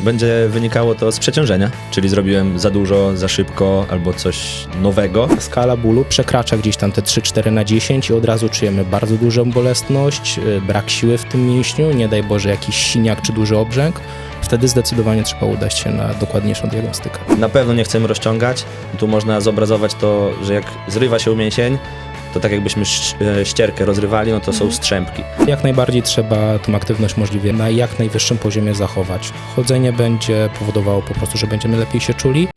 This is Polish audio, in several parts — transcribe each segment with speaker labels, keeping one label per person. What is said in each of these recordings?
Speaker 1: Będzie wynikało to z przeciążenia, czyli zrobiłem za dużo, za szybko albo coś nowego.
Speaker 2: Skala bólu przekracza gdzieś tam te 3-4 na 10 i od razu czujemy bardzo dużą bolesność, y, brak siły w tym mięśniu, nie daj Boże jakiś siniak czy duży obrzęk. Wtedy zdecydowanie trzeba udać się na dokładniejszą diagnostykę.
Speaker 1: Na pewno nie chcemy rozciągać. Tu można zobrazować to, że jak zrywa się mięsień, to tak jakbyśmy e, ścierkę rozrywali, no to są strzępki.
Speaker 2: Jak najbardziej trzeba tą aktywność możliwie na jak najwyższym poziomie zachować. Chodzenie będzie powodowało po prostu, że będziemy lepiej się czuli.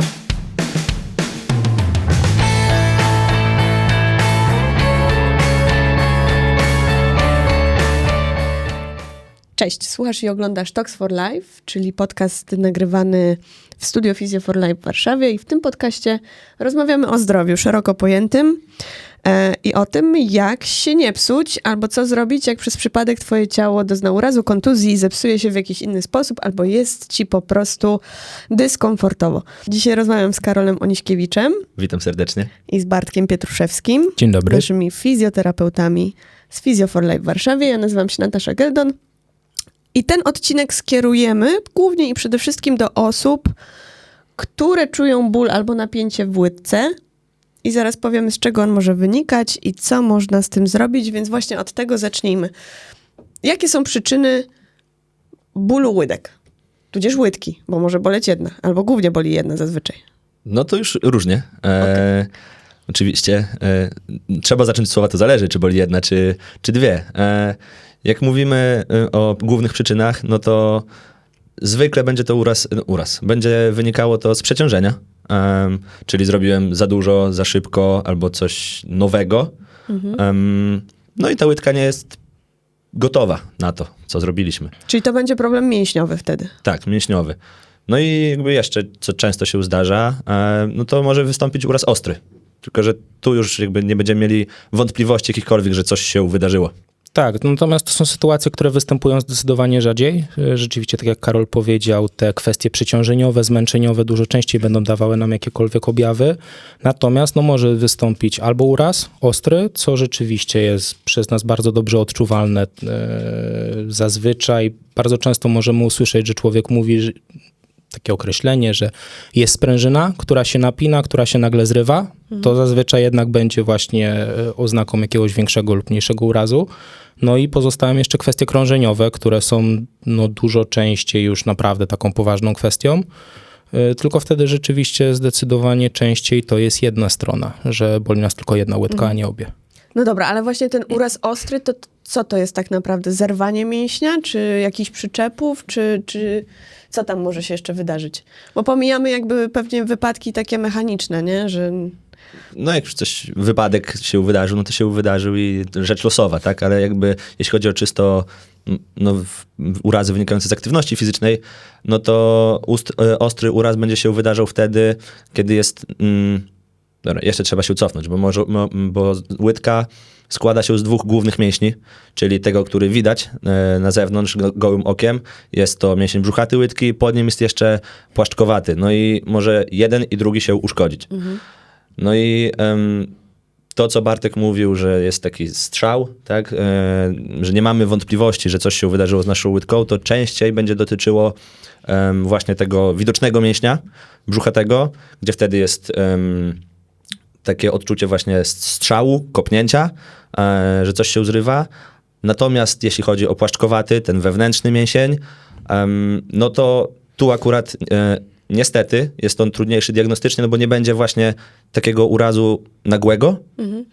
Speaker 3: Cześć, słuchasz i oglądasz Talks for Life, czyli podcast nagrywany w Studio Physio for Life w Warszawie i w tym podcaście rozmawiamy o zdrowiu szeroko pojętym e, i o tym, jak się nie psuć, albo co zrobić, jak przez przypadek twoje ciało dozna urazu, kontuzji i zepsuje się w jakiś inny sposób, albo jest ci po prostu dyskomfortowo. Dzisiaj rozmawiam z Karolem Oniśkiewiczem
Speaker 1: Witam serdecznie.
Speaker 3: i z Bartkiem Pietruszewskim
Speaker 2: Dzień dobry.
Speaker 3: naszymi fizjoterapeutami z Physio for Life w Warszawie. Ja nazywam się Natasza Geldon. I ten odcinek skierujemy głównie i przede wszystkim do osób, które czują ból albo napięcie w łydce. I zaraz powiemy, z czego on może wynikać i co można z tym zrobić, więc właśnie od tego zacznijmy. Jakie są przyczyny bólu łydek? Tudzież łydki, bo może boleć jedna, albo głównie boli jedna zazwyczaj.
Speaker 1: No to już różnie. E, Oczywiście. E, trzeba zacząć słowa to zależy, czy boli jedna, czy, czy dwie. E, jak mówimy e, o głównych przyczynach, no to zwykle będzie to uraz, no, uraz. Będzie wynikało to z przeciążenia, em, czyli zrobiłem za dużo, za szybko albo coś nowego. Em, no i ta łydka nie jest gotowa na to, co zrobiliśmy.
Speaker 3: Czyli to będzie problem mięśniowy wtedy.
Speaker 1: Tak, mięśniowy. No i jakby jeszcze, co często się zdarza, e, no to może wystąpić uraz ostry. Tylko, że tu już jakby nie będziemy mieli wątpliwości jakichkolwiek, że coś się wydarzyło.
Speaker 2: Tak, natomiast to są sytuacje, które występują zdecydowanie rzadziej. E, Rzeczywiście, tak jak Karol powiedział, te kwestie przeciążeniowe, zmęczeniowe dużo częściej będą dawały nam jakiekolwiek objawy. Natomiast no, może wystąpić albo uraz ostry, co rzeczywiście jest przez nas bardzo dobrze odczuwalne. E, zazwyczaj bardzo często możemy usłyszeć, że człowiek mówi, że takie określenie, że jest sprężyna, która się napina, która się nagle zrywa, to zazwyczaj jednak będzie właśnie e, oznaką jakiegoś większego lub mniejszego urazu. No i pozostają jeszcze kwestie krążeniowe, które są no, dużo częściej już naprawdę taką poważną kwestią. E, Tylko wtedy rzeczywiście zdecydowanie częściej to jest jedna strona, że boli nas tylko jedna łydka, a nie obie.
Speaker 3: No dobra, ale właśnie ten uraz ostry, to co to jest tak naprawdę? Zerwanie mięśnia, czy jakichś przyczepów, czy, czy co tam może się jeszcze wydarzyć? Bo pomijamy jakby pewnie wypadki takie mechaniczne, nie? Że
Speaker 1: No jak już coś, wypadek się wydarzył, no to się wydarzył i rzecz losowa, tak? Ale jakby jeśli chodzi o czysto no, urazy wynikające z aktywności fizycznej, no to ust, e, ostry uraz będzie się wydarzał wtedy, kiedy jest... Mm, dobra, jeszcze trzeba się cofnąć, bo, może, mo, bo łydka składa się z dwóch głównych mięśni, czyli tego, który widać e, na zewnątrz go, gołym okiem. Jest to mięsień brzuchaty łydki, pod nim jest jeszcze płaszczkowaty. No i może jeden i drugi się uszkodzić. No i to, co Bartek mówił, że jest taki strzał, tak, e, że nie mamy wątpliwości, że coś się wydarzyło z naszą łydką, to częściej będzie dotyczyło właśnie tego widocznego mięśnia brzuchatego, gdzie wtedy jest takie odczucie właśnie strzału, kopnięcia, e, że coś się zrywa. Natomiast jeśli chodzi o płaszczkowaty, ten wewnętrzny mięsień, no to tu akurat e, niestety jest on trudniejszy diagnostycznie, no bo nie będzie właśnie takiego urazu nagłego,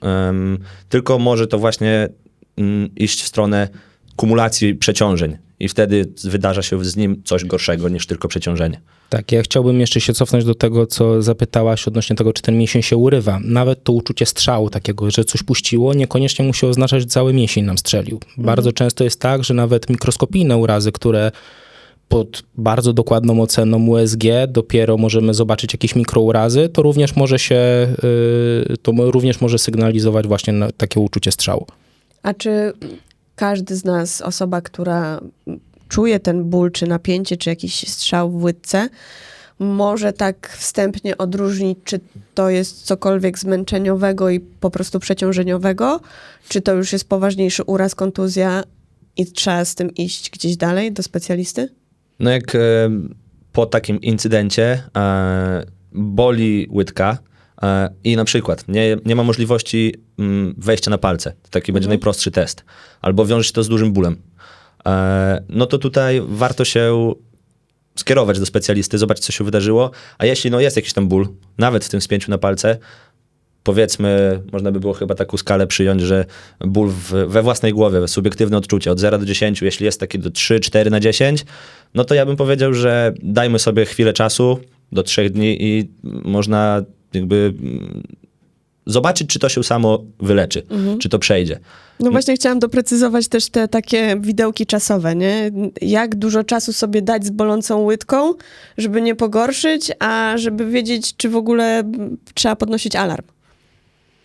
Speaker 1: em, tylko może to właśnie mm, iść w stronę kumulacji przeciążeń i wtedy wydarza się z nim coś gorszego niż tylko przeciążenie.
Speaker 2: Tak, ja chciałbym jeszcze się cofnąć do tego, co zapytałaś odnośnie tego, czy ten mięsień się urywa. Nawet to uczucie strzału takiego, że coś puściło, niekoniecznie musi oznaczać, że cały mięsień nam strzelił. Bardzo często jest tak, że nawet mikroskopijne urazy, które pod bardzo dokładną oceną USG dopiero możemy zobaczyć jakieś mikrourazy, to również może się, yy, to również może sygnalizować właśnie takie uczucie strzału.
Speaker 3: A czy każdy z nas, osoba, która czuje ten ból, czy napięcie, czy jakiś strzał w łydce, może tak wstępnie odróżnić, czy to jest cokolwiek zmęczeniowego i po prostu przeciążeniowego, czy to już jest poważniejszy uraz, kontuzja i trzeba z tym iść gdzieś dalej do specjalisty?
Speaker 1: No jak e, po takim incydencie e, boli łydka e, i na przykład nie, nie ma możliwości mm, wejścia na palce, taki będzie najprostszy test, albo wiąże się to z dużym bólem, no to tutaj warto się skierować do specjalisty, zobaczyć, co się wydarzyło, a jeśli no, jest jakiś tam ból, nawet w tym spięciu na palce, powiedzmy, można by było chyba taką skalę przyjąć, że ból w, we własnej głowie, subiektywne odczucie od 0 do 10, jeśli jest taki do 3, 4 na 10, no to ja bym powiedział, że dajmy sobie chwilę czasu, do 3 dni i można jakby mm, zobaczyć, czy to się samo wyleczy, czy to przejdzie.
Speaker 3: No właśnie chciałam doprecyzować też te takie widełki czasowe, nie? Jak dużo czasu sobie dać z bolącą łydką, żeby nie pogorszyć, a żeby wiedzieć, czy w ogóle trzeba podnosić alarm.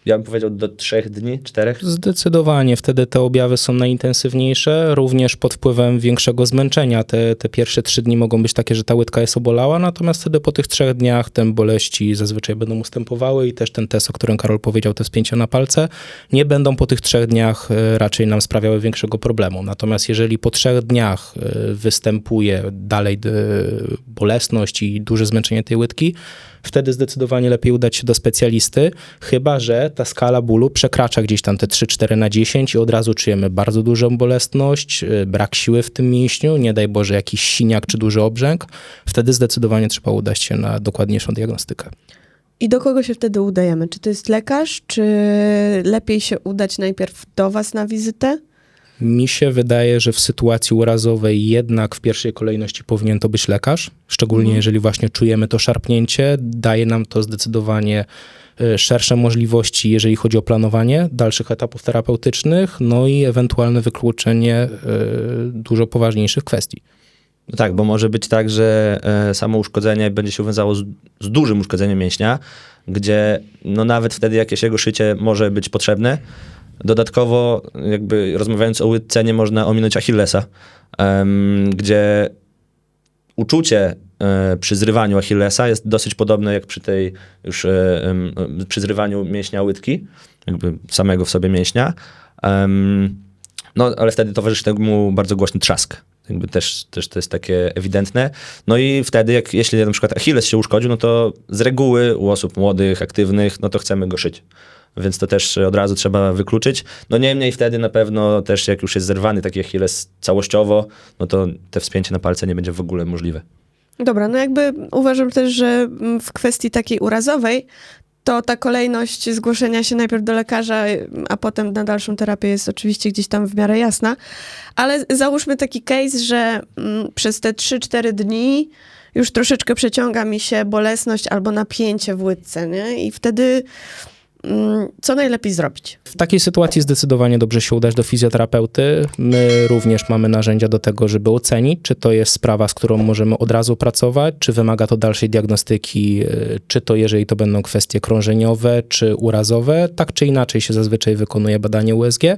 Speaker 1: Ja bym powiedział do 3 dni, 4.
Speaker 2: Zdecydowanie, wtedy te objawy są najintensywniejsze, również pod wpływem większego zmęczenia. Te, te pierwsze trzy dni mogą być takie, że ta łydka jest obolała, natomiast wtedy po tych trzech dniach te boleści zazwyczaj będą ustępowały i też ten test, o którym Karol powiedział, te spięcia na palce, nie będą po tych trzech dniach e, raczej nam sprawiały większego problemu. Natomiast jeżeli po trzech dniach e, występuje dalej e, bolesność i duże zmęczenie tej łydki, wtedy zdecydowanie lepiej udać się do specjalisty, chyba że ta skala bólu przekracza gdzieś tam te 3-4 na 10 i od razu czujemy bardzo dużą bolesność, y, brak siły w tym mięśniu, nie daj Boże jakiś siniak czy duży obrzęk, wtedy zdecydowanie trzeba udać się na dokładniejszą diagnostykę.
Speaker 3: I do kogo się wtedy udajemy? Czy to jest lekarz, czy lepiej się udać najpierw do was na wizytę?
Speaker 2: Mi się wydaje, że w sytuacji urazowej jednak w pierwszej kolejności powinien to być lekarz, szczególnie jeżeli właśnie czujemy to szarpnięcie. Daje nam to zdecydowanie y, szersze możliwości, jeżeli chodzi o planowanie dalszych etapów terapeutycznych, no i ewentualne wykluczenie y, dużo poważniejszych kwestii.
Speaker 1: No tak, bo może być tak, że e, samo uszkodzenie będzie się wiązało z, z dużym uszkodzeniem mięśnia, gdzie no nawet wtedy jakieś jego szycie może być potrzebne. Dodatkowo, jakby rozmawiając o łydce, nie można ominąć Achillesa, em, gdzie uczucie e, przy zrywaniu Achillesa jest dosyć podobne jak przy tej już em, e, przy zrywaniu mięśnia łydki, jakby samego w sobie mięśnia. Em, no, ale wtedy towarzyszy temu bardzo głośny trzask. Jakby też, też to jest takie ewidentne. No i wtedy, jak, jeśli na przykład Achilles się uszkodził, no to z reguły u osób młodych, aktywnych, no to chcemy go szyć. Więc to też od razu trzeba wykluczyć. No niemniej wtedy na pewno też jak już jest zerwany taki Achilles całościowo, no to te wspięcie na palce nie będzie w ogóle możliwe.
Speaker 3: Dobra, no jakby uważam też, że mm, w kwestii takiej urazowej, to ta kolejność zgłoszenia się najpierw do lekarza, a potem na dalszą terapię jest oczywiście gdzieś tam w miarę jasna. Ale załóżmy taki case, że mm, przez te 3-4 dni już troszeczkę przeciąga mi się bolesność albo napięcie w łydce, nie? I wtedy co najlepiej zrobić?
Speaker 2: W takiej sytuacji zdecydowanie dobrze się udać do fizjoterapeuty. My również mamy narzędzia do tego, żeby ocenić, czy to jest sprawa, z którą możemy od razu pracować, czy wymaga to dalszej diagnostyki, y, czy to jeżeli to będą kwestie krążeniowe, czy urazowe. Tak czy inaczej się zazwyczaj wykonuje badanie USG. y,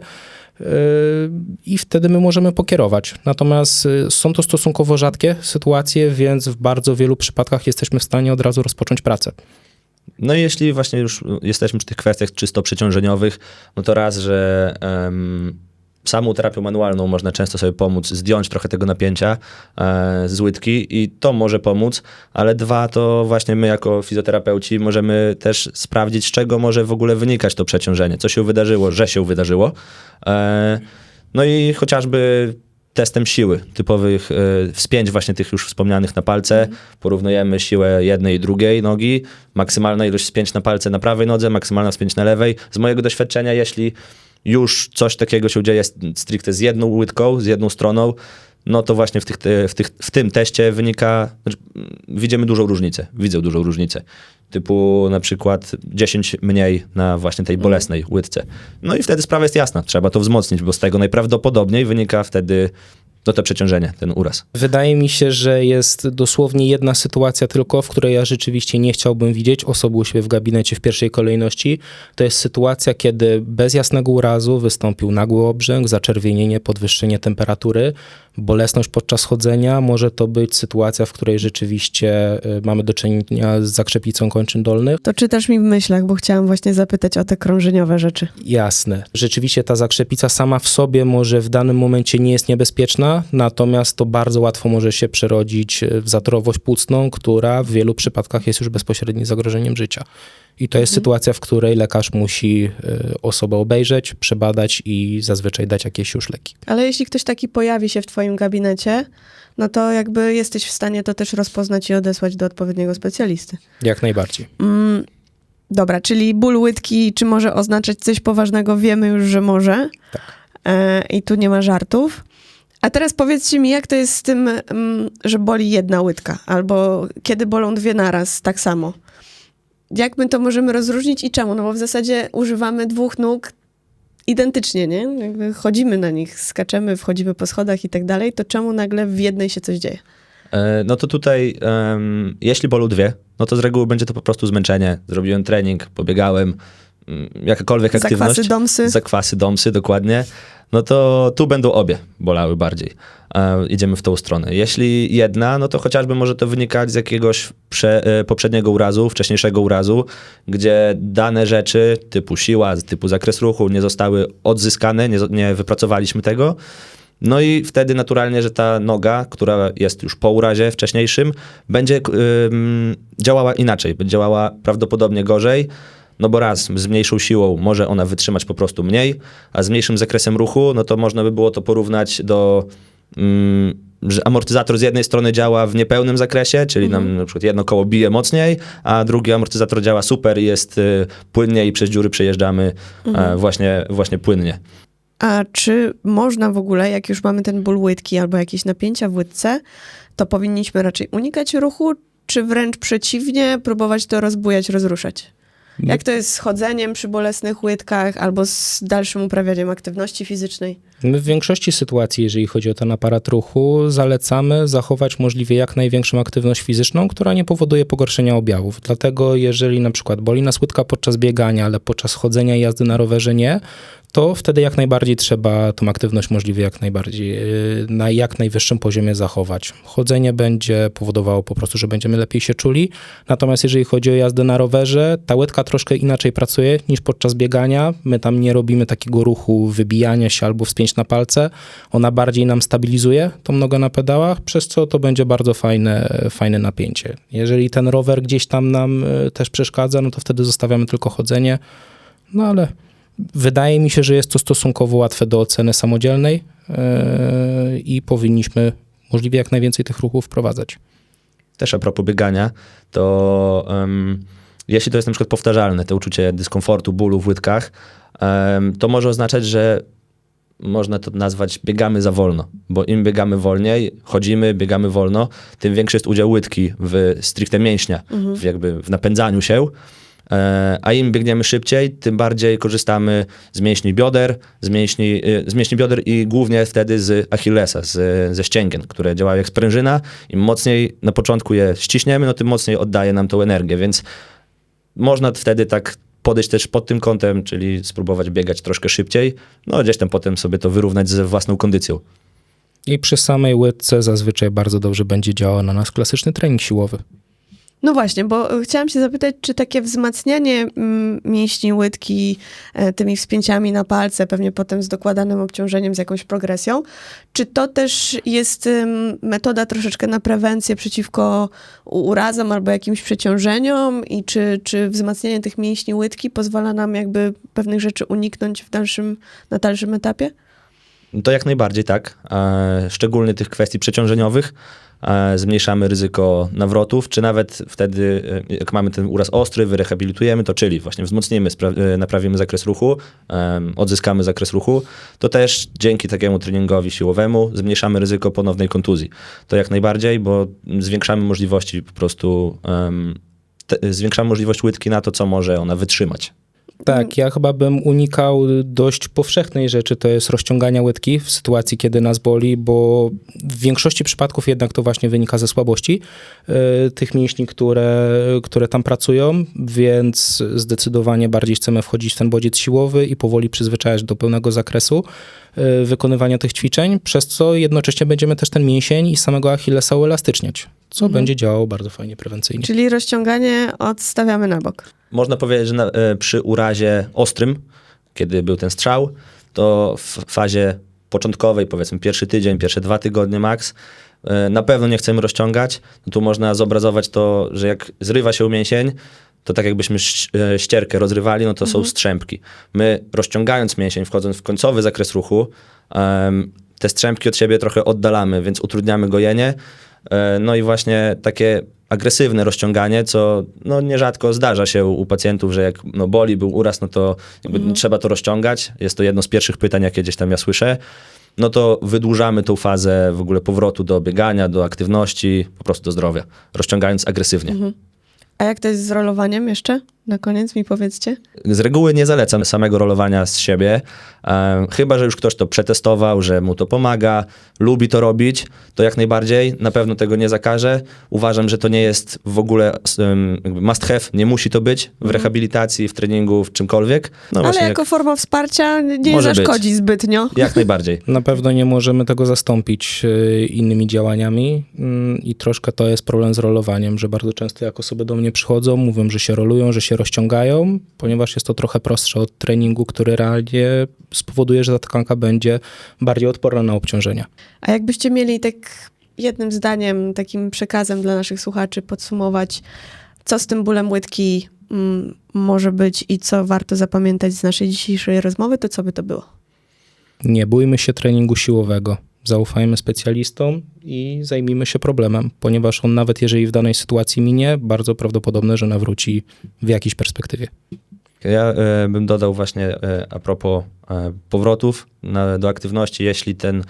Speaker 2: I wtedy my możemy pokierować. Natomiast y, są to stosunkowo rzadkie sytuacje, więc w bardzo wielu przypadkach jesteśmy w stanie od razu rozpocząć pracę.
Speaker 1: No i jeśli właśnie już jesteśmy przy tych kwestiach czysto przeciążeniowych, no to raz, że em, samą terapią manualną można często sobie pomóc zdjąć trochę tego napięcia e, z łydki i to może pomóc, ale dwa to właśnie my jako fizjoterapeuci możemy też sprawdzić, z czego może w ogóle wynikać to przeciążenie, co się wydarzyło, że się wydarzyło. E, no i chociażby testem siły, typowych e, wspięć właśnie tych już wspomnianych na palce. Porównujemy siłę jednej i drugiej nogi, maksymalna ilość wspięć na palce na prawej nodze, maksymalna wspięć na lewej. Z mojego doświadczenia, jeśli już coś takiego się dzieje stricte z jedną łydką, z jedną stroną, no to właśnie w, tych, w, tych, w tym teście wynika, znaczy, mm, widzimy dużą różnicę, widzę dużą różnicę. Typu na przykład 10 mniej na właśnie tej bolesnej łydce. No i wtedy sprawa jest jasna, trzeba to wzmocnić, bo z tego najprawdopodobniej wynika wtedy no to przeciążenie, ten uraz.
Speaker 2: Wydaje mi się, że jest dosłownie jedna sytuacja tylko, w której ja rzeczywiście nie chciałbym widzieć osoby u siebie w gabinecie w pierwszej kolejności. To jest sytuacja, kiedy bez jasnego urazu wystąpił nagły obrzęk, zaczerwienienie, podwyższenie temperatury, bolesność podczas chodzenia. Może to być sytuacja, w której rzeczywiście y, mamy do czynienia z zakrzepicą kończyn dolnych.
Speaker 3: To czytasz mi w myślach, bo chciałam właśnie zapytać o te krążeniowe rzeczy.
Speaker 2: Jasne. Rzeczywiście ta zakrzepica sama w sobie może w danym momencie nie jest niebezpieczna, natomiast to bardzo łatwo może się przerodzić w zatorowość płucną, która w wielu przypadkach jest już bezpośrednim zagrożeniem życia. I to jest sytuacja, w której lekarz musi y, osobę obejrzeć, przebadać i zazwyczaj dać jakieś już leki.
Speaker 3: Ale jeśli ktoś taki pojawi się w twoim gabinecie, no to jakby jesteś w stanie to też rozpoznać i odesłać do odpowiedniego specjalisty.
Speaker 2: Jak najbardziej.
Speaker 3: Mm, dobra, czyli ból łydki, czy może oznaczać coś poważnego, wiemy już, że może.
Speaker 2: Tak.
Speaker 3: E, I tu nie ma żartów. A teraz powiedzcie mi, jak to jest z tym, mm, że boli jedna łydka, albo kiedy bolą dwie naraz, tak samo. Jak my to możemy rozróżnić i czemu? No bo w zasadzie używamy dwóch nóg identycznie, nie? Jakby chodzimy na nich, skaczemy, wchodzimy po schodach i tak dalej, to czemu nagle w jednej się coś dzieje?
Speaker 1: E, No to tutaj, em, jeśli bolą dwie, no to z reguły będzie to po prostu zmęczenie. Zrobiłem trening, pobiegałem, mm, jakakolwiek aktywność.
Speaker 3: Zakwasy, domsy.
Speaker 1: Zakwasy, domsy, dokładnie. No to tu będą obie bolały bardziej. E, idziemy w tą stronę. Jeśli jedna, no to chociażby może to wynikać z jakiegoś prze, e, poprzedniego urazu, wcześniejszego urazu, gdzie dane rzeczy typu siła, typu zakres ruchu nie zostały odzyskane, nie, nie wypracowaliśmy tego. No i wtedy naturalnie, że ta noga, która jest już po urazie wcześniejszym, będzie ym, działała inaczej, będzie działała prawdopodobnie gorzej. No bo raz, z mniejszą siłą może ona wytrzymać po prostu mniej, a z mniejszym zakresem ruchu, no to można by było to porównać do, ym, że amortyzator z jednej strony działa w niepełnym zakresie, czyli nam na przykład jedno koło bije mocniej, a drugi amortyzator działa super i jest y, płynnie i przez dziury przejeżdżamy e, właśnie, właśnie płynnie.
Speaker 3: A czy można w ogóle, jak już mamy ten ból łydki albo jakieś napięcia w łydce, to powinniśmy raczej unikać ruchu, czy wręcz przeciwnie, próbować to rozbujać, rozruszać? Jak to jest z chodzeniem przy bolesnych łydkach albo z dalszym uprawianiem aktywności fizycznej?
Speaker 2: My w większości sytuacji, jeżeli chodzi o ten aparat ruchu, zalecamy zachować możliwie jak największą aktywność fizyczną, która nie powoduje pogorszenia objawów. Dlatego jeżeli na przykład boli nas łydka podczas biegania, ale podczas chodzenia i jazdy na rowerze nie, to wtedy jak najbardziej trzeba tą aktywność możliwie jak najbardziej, yy, na jak najwyższym poziomie zachować. Chodzenie będzie powodowało po prostu, że będziemy lepiej się czuli, natomiast jeżeli chodzi o jazdę na rowerze, ta łydka troszkę inaczej pracuje niż podczas biegania. My tam nie robimy takiego ruchu wybijania się albo wspięć na palce. Ona bardziej nam stabilizuje tą nogę na pedałach, przez co to będzie bardzo fajne, fajne napięcie. Jeżeli ten rower gdzieś tam nam y, też przeszkadza, no to wtedy zostawiamy tylko chodzenie. No ale wydaje mi się, że jest to stosunkowo łatwe do oceny samodzielnej yy, i powinniśmy możliwie jak najwięcej tych ruchów wprowadzać.
Speaker 1: też a propos biegania, to em, jeśli to jest na przykład powtarzalne, to uczucie dyskomfortu, bólu w łydkach, em, to może oznaczać, że można to nazwać biegamy za wolno, bo im biegamy wolniej, chodzimy, biegamy wolno, tym większy jest udział łydki w stricte mięśnia, w jakby w napędzaniu się. E, A im biegniemy szybciej, tym bardziej korzystamy z mięśni bioder, z mięśni, y, z mięśni bioder i głównie wtedy z Achillesa, z, ze ścięgien, które działają jak sprężyna. Im mocniej na początku je ściśniemy, no tym mocniej oddaje nam tą energię, więc można wtedy tak podejść też pod tym kątem, czyli spróbować biegać troszkę szybciej, no gdzieś tam potem sobie to wyrównać ze własną kondycją.
Speaker 2: I przy samej łydce zazwyczaj bardzo dobrze będzie działał na nas klasyczny trening siłowy.
Speaker 3: No właśnie, bo chciałam się zapytać, czy takie wzmacnianie mm, mięśni łydki e, tymi wspięciami na palce, pewnie potem z dokładanym obciążeniem, z jakąś progresją, czy to też jest metoda troszeczkę na prewencję przeciwko urazom albo jakimś przeciążeniom i czy, czy wzmacnianie tych mięśni łydki pozwala nam jakby pewnych rzeczy uniknąć w dalszym, na dalszym etapie?
Speaker 1: To jak najbardziej tak, e, szczególnie tych kwestii przeciążeniowych. E, Zmniejszamy ryzyko nawrotów, czy nawet wtedy, e, jak mamy ten uraz ostry, wyrehabilitujemy to, czyli właśnie wzmocnimy, e, naprawimy zakres ruchu, odzyskamy zakres ruchu, to też dzięki takiemu treningowi siłowemu zmniejszamy ryzyko ponownej kontuzji. To jak najbardziej, bo zwiększamy możliwości po prostu, zwiększamy możliwość łydki na to, co może ona wytrzymać.
Speaker 2: Tak, ja chyba bym unikał dość powszechnej rzeczy, to jest rozciągania łydki w sytuacji, kiedy nas boli, bo w większości przypadków jednak to właśnie wynika ze słabości y, tych mięśni, które, które tam pracują, więc zdecydowanie bardziej chcemy wchodzić w ten bodziec siłowy i powoli przyzwyczajać do pełnego zakresu y, wykonywania tych ćwiczeń, przez co jednocześnie będziemy też ten mięsień i samego Achillesa uelastyczniać, co będzie działało bardzo fajnie prewencyjnie.
Speaker 3: Czyli rozciąganie odstawiamy na bok.
Speaker 1: Można powiedzieć, że na, e, przy urazie ostrym, kiedy był ten strzał, to w fazie początkowej, powiedzmy pierwszy tydzień, pierwsze dwa tygodnie max, e, na pewno nie chcemy rozciągać. No tu można zobrazować to, że jak zrywa się mięsień, to tak jakbyśmy ś- e, ścierkę rozrywali, no to są strzępki. My rozciągając mięsień, wchodząc w końcowy zakres ruchu, te strzępki od siebie trochę oddalamy, więc utrudniamy gojenie. E, No i właśnie takie agresywne rozciąganie, co no nierzadko zdarza się u, u pacjentów, że jak no boli, był uraz, no to jakby trzeba to rozciągać. Jest to jedno z pierwszych pytań, jakie gdzieś tam ja słyszę. No to wydłużamy tą fazę w ogóle powrotu do biegania, do aktywności, po prostu do zdrowia, rozciągając agresywnie.
Speaker 3: A jak to jest z rolowaniem jeszcze? Na koniec mi powiedzcie.
Speaker 1: Z reguły nie zalecam samego rolowania z siebie, e, chyba że już ktoś to przetestował, że mu to pomaga, lubi to robić, to jak najbardziej, na pewno tego nie zakażę. Uważam, że to nie jest w ogóle jakby must have, nie musi to być w rehabilitacji, w treningu, w czymkolwiek. No
Speaker 3: Ale jako forma wsparcia nie
Speaker 1: Może być.
Speaker 3: zaszkodzi zbytnio.
Speaker 1: jak, jak najbardziej.
Speaker 2: Na pewno nie możemy tego zastąpić e, innymi działaniami mm, i troszkę to jest problem z rolowaniem, że bardzo często jak osoby do mnie przychodzą, mówią, że się rolują, że się rozciągają, ponieważ jest to trochę prostsze od treningu, który realnie spowoduje, że ta tkanka będzie bardziej odporna na obciążenia.
Speaker 3: A jakbyście mieli tak jednym zdaniem, takim przekazem dla naszych słuchaczy podsumować, co z tym bólem łydki mm, może być i co warto zapamiętać z naszej dzisiejszej rozmowy, to co by to było?
Speaker 2: Nie bójmy się treningu siłowego. Zaufajmy specjalistom i zajmijmy się problemem, ponieważ on nawet jeżeli w danej sytuacji minie, bardzo prawdopodobne, że nawróci w jakiejś perspektywie.
Speaker 1: Ja e, bym dodał właśnie e, a propos e, powrotów na, do aktywności, jeśli ten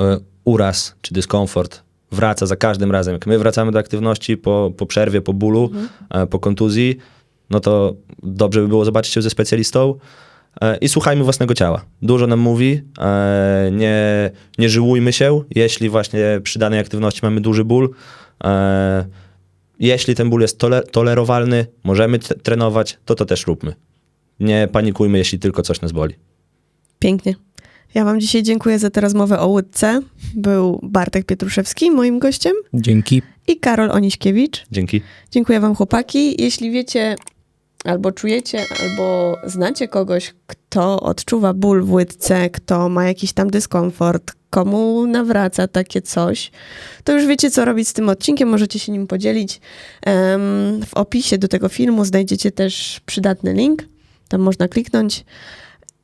Speaker 1: e, uraz czy dyskomfort wraca za każdym razem, jak my wracamy do aktywności po, po przerwie, po bólu, e, po kontuzji, no to dobrze by było zobaczyć się ze specjalistą i słuchajmy własnego ciała. Dużo nam mówi, e, nie, nie żyłujmy się, jeśli właśnie przy danej aktywności mamy duży ból. E, jeśli ten ból jest tole, tolerowalny, możemy trenować, to to też róbmy. Nie panikujmy, jeśli tylko coś nas boli.
Speaker 3: Pięknie. Ja wam dzisiaj dziękuję za tę rozmowę o łydce. Był Bartek Pietruszewski, moim gościem,
Speaker 2: Dzięki.
Speaker 3: i Karol Oniśkiewicz.
Speaker 1: Dzięki.
Speaker 3: Dziękuję wam chłopaki. Jeśli wiecie, albo czujecie, albo znacie kogoś, kto odczuwa ból w łydce, kto ma jakiś tam dyskomfort, komu nawraca takie coś, to już wiecie, co robić z tym odcinkiem, możecie się nim podzielić. W opisie do tego filmu znajdziecie też przydatny link, tam można kliknąć.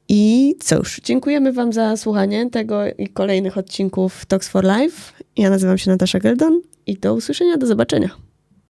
Speaker 3: I cóż, dziękujemy Wam za słuchanie tego i kolejnych odcinków Talks for Life. Ja nazywam się Natasza Geldon i do usłyszenia, do zobaczenia.